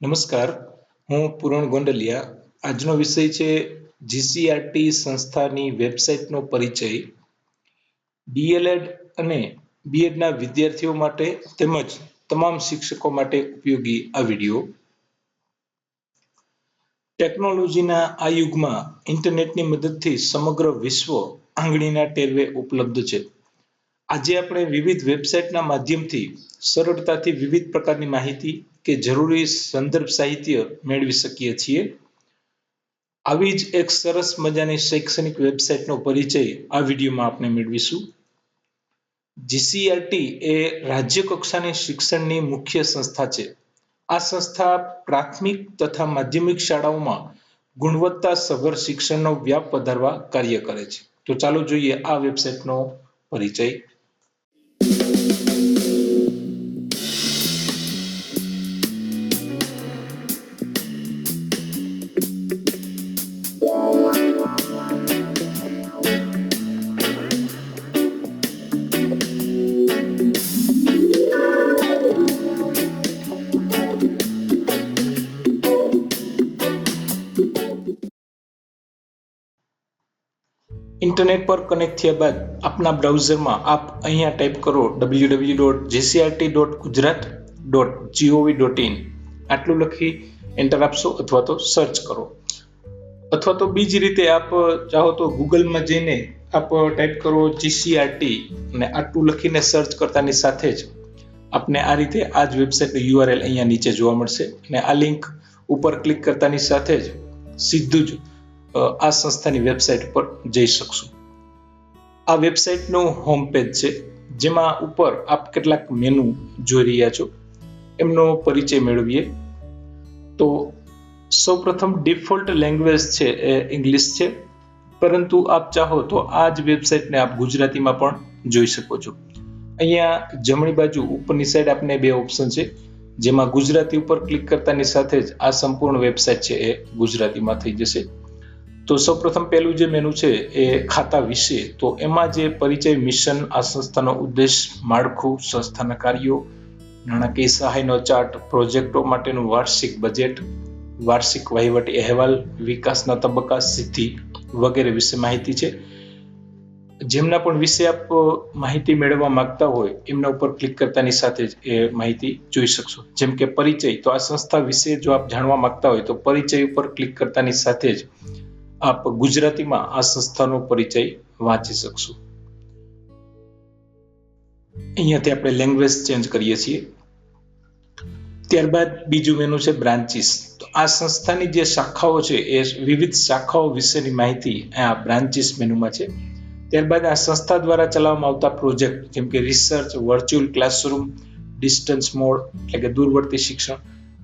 નમસ્કાર, હું પૂરણ ગોંડલિયા. આજનો વિષય છે જીસીઆરટી સંસ્થાની વેબસાઇટનો પરિચય. ડીએલએડ અને બીએડના વિદ્યાર્થીઓ માટે તેમજ તમામ શિક્ષકો માટે ઉપયોગી આ વીડિયો. ટેકનોલોજીના આ યુગમાં ઇન્ટરનેટની મદદથી સમગ્ર વિશ્વ આંગળીના ટેરવે ઉપલબ્ધ છે. આજે આપણે વિવિધ વેબસાઇટના માધ્યમથી સરળતાથી વિવિધ પ્રકારની માહિતી કે જરૂરી સંદર્ભ સાહિત્ય મેળવી શકીએ છીએ. આવી જ એક સરસ મજાની શૈક્ષણિક વેબસાઇટનો પરિચય આ વિડીયોમાં આપણે મેળવીશું. જીસીઆરટી એ રાજ્ય કક્ષાની શિક્ષણની મુખ્ય સંસ્થા છે. આ સંસ્થા પ્રાથમિક તથા માધ્યમિક શાળાઓમાં ગુણવત્તા સભર શિક્ષણનો વ્યાપ વધારવા કાર્ય કરે છે. તો ચાલો જોઈએ આ વેબસાઇટનો પરિચય. ઇન્ટરનેટ પર કનેક્ટ થયા બાદ આપના બ્રાઉઝરમાં આપ અહીંયા ટાઈપ કરો W W dot GCERT dot Gujarat dot GOV dot in આટલું લખી એન્ટર આપશો અથવા તો સર્ચ કરો. અથવા તો બીજી રીતે આપ ચાહો તો ગૂગલમાં જઈને આપ ટાઈપ કરો જીસીઆરટી અને આટલું લખીને સર્ચ કરતાની સાથે જ આપને આ રીતે આ જ વેબસાઇટનું યુઆરએલ અહીંયા નીચે જોવા મળશે અને આ લિંક ઉપર ક્લિક કરતાની સાથે જ સીધું જ આ સંસ્થાની વેબસાઇટ પર જઈ શકશો. આ વેબસાઇટનું હોમ પેજ છે, જેમાં ઉપર આપ કેટલાક મેનુ જોઈ રહ્યા છો. એમનો પરિચય મેળવીએ. તો સૌપ્રથમ ડિફોલ્ટ લેંગ્વેજ છે એ ઇંગ્લિશ છે, પરંતુ આપ ચાહો તો આ જ વેબસાઇટને આપ ગુજરાતીમાં પણ જોઈ શકો છો. અહીંયા જમણી બાજુ ઉપરની સાઈડ આપને બે ઓપ્શન છે, જેમાં ગુજરાતી ઉપર ક્લિક કરતાની સાથે જ આ સંપૂર્ણ વેબસાઇટ છે એ ગુજરાતીમાં થઈ જશે. તો સૌપ્રથમ પહેલું જે મેનુ છે એ ખાતા વિશે. તો એમાં જે પરિચય મિશન આ સંસ્થાનો ઉદ્દેશ, માળખું, સંસ્થાના કાર્યો, નાણાકીય સહાયનો ચાર્ટ, પ્રોજેક્ટો માટેનું વાર્ષિક બજેટ વાર્ષિક વહીવટી અહેવાલ, વિકાસના તબક્કા, સિદ્ધિ વગેરે વિશે માહિતી છે. જેમના પણ વિશે આપ માહિતી મેળવવા માંગતા હોય, એમના ઉપર ક્લિક કરતાની સાથે જ એ માહિતી જોઈ શકશો. જેમ કે પરિચય, તો આ સંસ્થા વિશે જો આપ જાણવા માંગતા હોય, તો પરિચય ઉપર ક્લિક કરતાની સાથે જ આપ ગુજરાતીમાં આ સંસ્થાનો પરિચય વાંચી શકશો. અહીંયાથી આપણે લેંગ્વેજ ચેન્જ કરીએ છીએ. ત્યારબાદ બીજું મેનુ છે બ્રાન્ચીસ તો આ સંસ્થાની જે શાખાઓ છે એ વિવિધ શાખાઓ વિશેની માહિતી આ બ્રાન્ચીસ મેનુમાં છે. ત્યારબાદ આ સંસ્થા દ્વારા ચલાવવામાં આવતા પ્રોજેક્ટ જેમ કે research virtual classroom distance mode એટલે કે દૂરવર્તી શિક્ષણ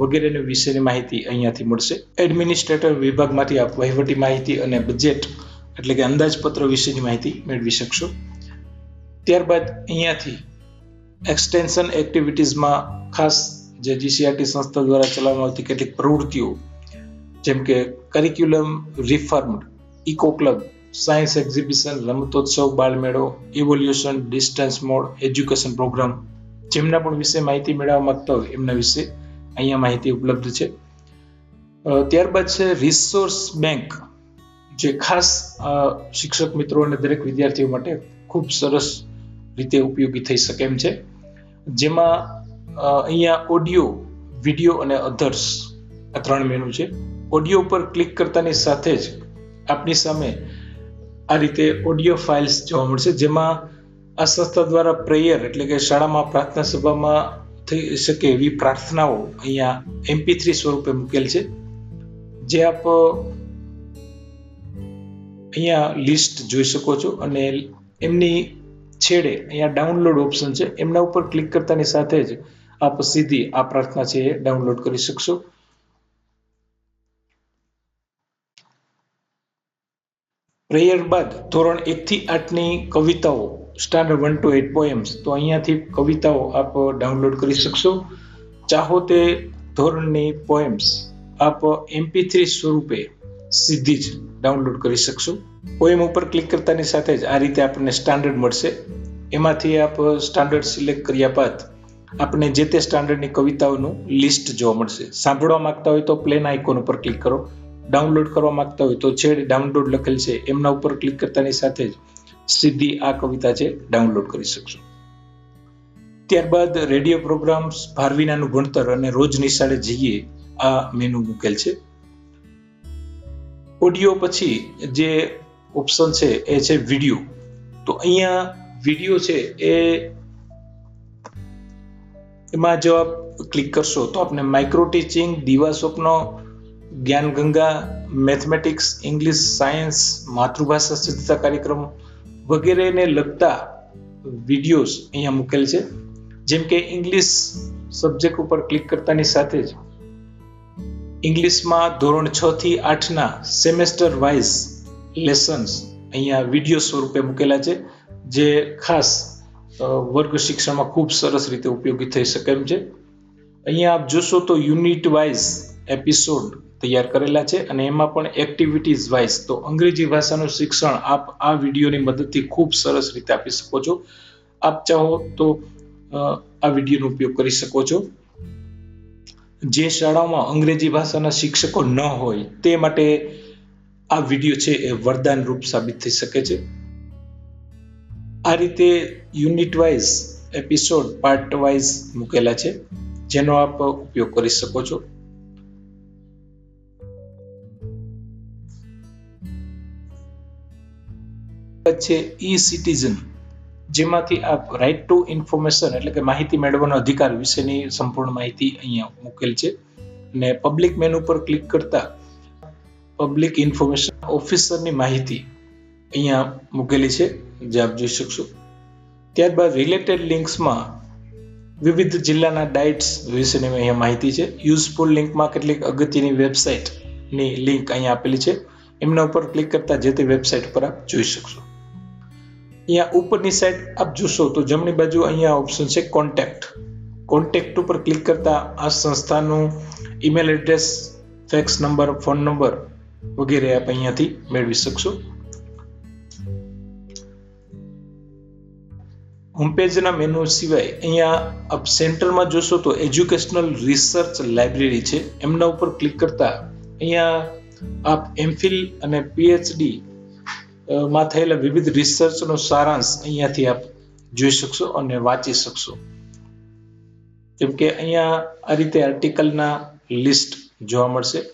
વગેરેની વિશેની માહિતી અહીંયાથી મળશે. એડમિનિસ્ટ્રેટર વિભાગમાંથી આપ વહીવટી માહિતી અને બજેટ એટલે કે અંદાજપત્ર વિશેની માહિતી મેળવી શકશો. ત્યારબાદ અહીંયાથી એક્સટેન્શન એક્ટિવિટીઝમાં ખાસ જે જીસીઆરટી સંસ્થા દ્વારા ચલાવવામાં આવતી કેટલીક પ્રવૃત્તિઓ, જેમ કે curriculum reformed eco club science exhibition રમતોત્સવ, બાળમેળો evolution distance mode education programme જેમના પણ વિશે માહિતી મેળવવા માંગતા હોય એમના વિશે અહીંયા માહિતી ઉપલબ્ધ છે. ત્યારબાદ છે રિસોર્સ બેંક, જે ખાસ શિક્ષક મિત્રો અને દરેક વિદ્યાર્થીઓ માટે ખૂબ સરસ રીતે ઉપયોગી થઈ શકે એમ છે. જેમાં અહીંયા ઓડિયો, વીડિયો અને અધર્સ આ ત્રણ મેનુ છે. ઓડિયો ઉપર ક્લિક કરતાની સાથે જ આપની સામે આ રીતે ઓડિયો ફાઇલ્સ જોવા મળશે. જેમાં આ સંસ્થા દ્વારા પ્રેયર એટલે કે શાળામાં પ્રાર્થના સભામાં થઈ શકે એવી પ્રાર્થનાઓ અહીંયા એમપી થ્રી સ્વરૂપે મૂકેલ છે, જે આપ અહીંયા લિસ્ટ જોઈ શકો છો અને એમની છેડે અહીંયા ડાઉનલોડ ઓપ્શન છે. એમના ઉપર ક્લિક કરતાની સાથે જ આપ સીધી આ પ્રાર્થના છે એ ડાઉનલોડ કરી શકશો. પ્રેયર બાદ ધોરણ એક થી આઠની કવિતાઓ standard one to eight poems તો અહીંયાથી કવિતાઓ આપ ડાઉનલોડ કરી શકશો. ચાહો તે ધોરણની પોએમ્સ આપ એમપી થ્રી સ્વરૂપે સીધી જ ડાઉનલોડ કરી શકશો. પોએમ ઉપર ક્લિક કરતાની સાથે જ આ રીતે આપણને સ્ટાન્ડર્ડ મળશે. એમાંથી આપ સ્ટાન્ડર્ડ સિલેક્ટ કર્યા બાદ આપને જે તે સ્ટાન્ડર્ડની કવિતાઓનું લિસ્ટ જોવા મળશે. સાંભળવા માંગતા હોય તો પ્લેન આઇકોન ઉપર ક્લિક કરો. ડાઉનલોડ કરવા માંગતા હોય તો છેડે ડાઉનલોડ લખેલ છે, એમના ઉપર ક્લિક કરતાની સાથે જ સીધી આ કવિતા છે, ડાઉનલોડ કરી શકશો. ત્યારબાદ રેડિયો પ્રોગ્રામ્સ ભારવીનાનું ભણતર અને રોજ નિશાળે જઈએ, આ મેનુ મૂકેલ છે. ઓડિયો પછી જે ઓપ્શન છે, એ છે વીડિયો. તો અહીંયા વીડિયો છે, એ એમાં જો આપ ક્લિક કરશો, તો આપને માઇક્રો ટીચિંગ દીવા સ્વપ્નો જ્ઞાન ગંગા મેથમેટિક્સ ઇંગ્લિશ સાયન્સ માતૃભાષા સિદ્ધતા કાર્યક્રમ વગેરેને લગતા વિડીયોઝ અહીંયા મૂકેલ છે. જેમ કે ઇંગ્લિશ સબ્જેક્ટ ઉપર ક્લિક કરતાની સાથે જ ઇંગ્લિશમાં ધોરણ છ થી આઠના સેમેસ્ટર વાઇઝ લેસન્સ અહીંયા વીડિયો સ્વરૂપે મૂકેલા છે, જે ખાસ વર્ગ શિક્ષણમાં ખૂબ સરસ રીતે ઉપયોગી થઈ શકે એમ છે. અહીંયા આપ જોશો તો યુનિટ વાઇઝ એપિસોડ તૈયાર કરેલા છે અને એમાં પણ એક્ટિવિટીઝ વાઇઝ તો અંગ્રેજી ભાષાનું શિક્ષણ આપ આ વિડીયોની મદદથી ખૂબ સરસ રીતે આપી શકો છો. આપ ચાહો તો આ વિડીયોનો ઉપયોગ કરી શકો છો. જે શાળાઓમાં અંગ્રેજી ભાષાના શિક્ષકો ન હોય તે માટે આ વીડિયો છે એ વરદાન રૂપ સાબિત થઈ શકે છે. આ રીતે unit wise episode part wise મૂકેલા છે, જેનો આપ ઉપયોગ કરી શકો છો. છે ઈ સિટીઝન જેમાંથી આપ રાઇટ ટુ ઇન્ફોર્મેશન એટલે કે માહિતી મેળવવાનો અધિકાર વિશેની સંપૂર્ણ માહિતી અહીંયા મૂકેલ છે. અને પબ્લિક મેન ઉપર ક્લિક કરતા પબ્લિક ઇન્ફોર્મેશન ઓફિસરની માહિતી અહીંયા મૂકેલી છે, જે આપ જોઈ શકશો. ત્યારબાદ રિલેટેડ લિંક્સમાં વિવિધ જિલ્લાના ડાઇટ્સ વિશેની અહીંયા માહિતી છે. યુઝફુલ લિંકમાં કેટલીક અગત્યની વેબસાઇટની લિંક અહીંયા આપેલી છે. એમના ઉપર ક્લિક કરતા જે તે વેબસાઇટ પર આપ જોઈ શકશો. અહીંયા ઉપરની સાઈડ આપ જોશો તો જમણી બાજુ અહીંયા ઓપ્શન છે કોન્ટેક્ટ કોન્ટેક્ટ ઉપર ક્લિક કરતા આ સંસ્થાનું email address fax number phone number વગેરે આપ અહીંયાથી મેળવી શકશો. હોમપેજના મેનુ સિવાય અહીંયા આપ સેન્ટરમાં જોશો તો એજ્યુકેશનલ રિસર્ચ લાઇબ્રેરી છે. એમના ઉપર ક્લિક કરતા અહીંયા આપ એમફિલ અને પીએચડી માં થયેલા વિવિધ રિસર્ચનો સારાંશ અહીંયાથી આપ જોઈ શકશો અને વાંચી શકશો. કેમ કે અહીંયા આ રીતે આર્ટિકલના લિસ્ટ જોવા મળશે.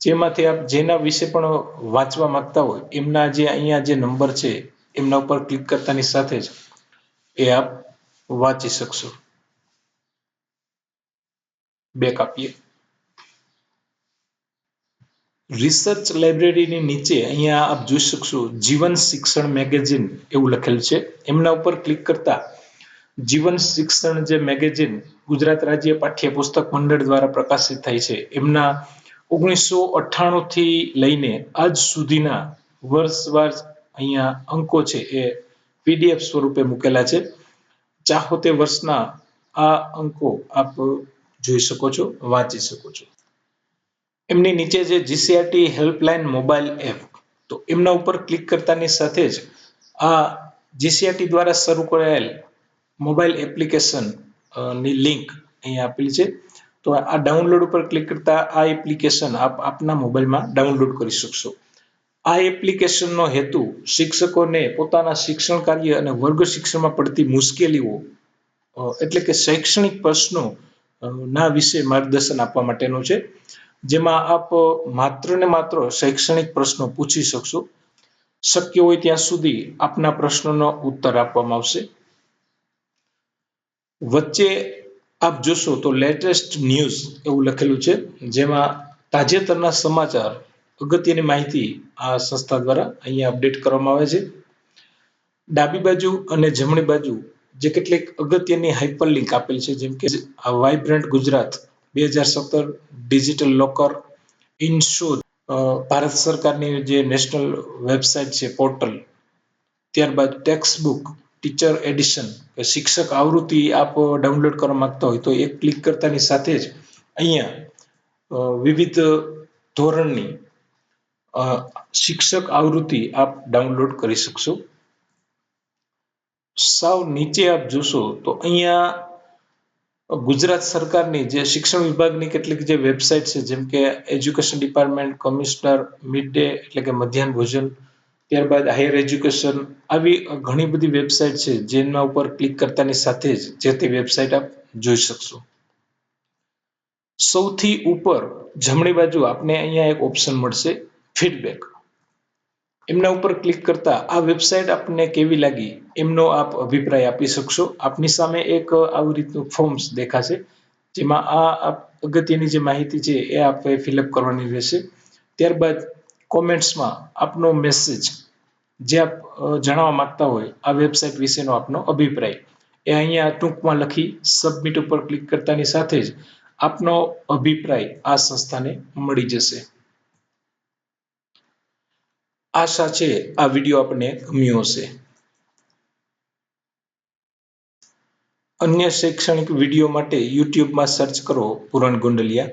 જેમાંથી આપ જેના વિશે પણ વાંચવા માંગતા હોય, એમના જે અહીંયા જે નંબર છે, એમના ઉપર ક્લિક કરતાની સાથે જ એ આપ વાંચી શકશો. બેક આપીએ. રિસર્ચ લાઇબ્રેરીની નીચે અહીંયા આપ જોઈ શકશો જીવન શિક્ષણ મેગેઝિન એવું લખેલ છે. એમના ઉપર ક્લિક કરતા જીવન શિક્ષણ જે મેગેઝિન ગુજરાત રાજ્ય પાઠ્યપુસ્તક મંડળ દ્વારા પ્રકાશિત થાય છે. એમના ઓગણીસો અઠ્ઠાણુંથી લઈને આજ સુધીના વર્ષવાર અહીંયા અંકો છે એ પીડીએફ સ્વરૂપે મૂકેલા છે. ચાહો તે વર્ષના આ અંકો આપ જોઈ શકો છો, વાંચી શકો છો. એમની નીચે જે જીસીઆરટી હેલ્પલાઇન મોબાઈલ એપ તો એમના ઉપર ક્લિક કરતાની સાથે જ આ જીસીઆરટી દ્વારા શરૂ કરાયેલ મોબાઈલ એપ્લિકેશનની લિંક અહીંયા આપેલી છે. તો આ ડાઉનલોડ ઉપર ક્લિક કરતા આ એપ્લિકેશન આપ, આપના મોબાઈલમાં ડાઉનલોડ કરી શકશો. આ એપ્લિકેશનનો હેતુ શિક્ષકોને પોતાના શિક્ષણ કાર્ય અને વર્ગ શિક્ષણમાં પડતી મુશ્કેલીઓ એટલે કે શૈક્ષણિક પ્રશ્નો ના વિશે માર્ગદર્શન આપવા માટેનું છે. જેમાં આપ માત્ર ને માત્ર શૈક્ષણિક પ્રશ્નો પૂછી શકશો. શક્ય હોય ત્યાં સુધી આપના પ્રશ્નોનો ઉત્તર આપવામાં આવશે. વચ્ચે આપ જોશો તો લેટેસ્ટ ન્યૂઝ એવું લખેલું છે, જેમાં તાજેતરના સમાચાર અગત્યની માહિતી આ સંસ્થા દ્વારા અહીંયા અપડેટ કરવામાં આવે છે. ડાબી બાજુ અને જમણી બાજુ જે કેટલીક અગત્યની હાઇપરલિંક આપેલ છે, જેમ કે વાઇબ્રન્ટ ગુજરાત બે હજાર સત્તર ડિજિટલ લોકર ઇનશોધ ભારત સરકારની જે નેશનલ વેબસાઇટ છે પોર્ટલ ત્યારબાદ ટેક્સ્ટ બુક ટીચર એડિશન શિક્ષક આવૃત્તિ આપ ડાઉનલોડ કરવા માંગતા હોય તો એક ક્લિક કરતાની સાથે જ અહીંયા વિવિધ ધોરણની શિક્ષક આવૃત્તિ આપ ડાઉનલોડ કરી શકશો. સાવ નીચે આપ જોશો તો અહીંયા ગુજરાત સરકારની જે શિક્ષણ વિભાગની કેટલીક જે વેબસાઇટ છે, જેમ કે education department commissioner mid day એટલે કે મધ્યાહન ભોજન, ત્યારબાદ હાયર એજ્યુકેશન આવી ઘણી બધી વેબસાઇટ છે, જેના ઉપર ક્લિક કરતાની સાથે જ જે તે વેબસાઇટ આપ જોઈ શકશો. સૌથી ઉપર જમણી બાજુ આપને અહીંયા એક ઓપ્શન મળશે ફીડબેક એમના ઉપર ક્લિક કરતા આ વેબસાઇટ આપને કેવી લાગી? એમનો આપ અભિપ્રાય આપી શકશો. આપની સામે એક આવી રીતનું ફોર્મ્સ દેખાશે, જેમાં આ અગત્યની જે માહિતી છે એ આપણે ફિલઅપ કરવાની રહેશે. ત્યારબાદ કોમેન્ટ્સમાં આપનો મેસેજ જે આપ જણાવવા માંગતા હોય, આ વેબસાઇટ વિશેનો આપનો અભિપ્રાય. એ અહીંયા ટૂંકમાં લખી સબમિટ ઉપર ક્લિક કરતાની સાથે જ આપનો અભિપ્રાય આ સંસ્થાને મળી જશે. આશા છે આ વીડિયો આપને ગમ્યો હશે. અન્ય શૈક્ષણિક વીડિયો માટે યુટ્યુબમાં સર્ચ કરો પુરાણ ગોંડલિયા.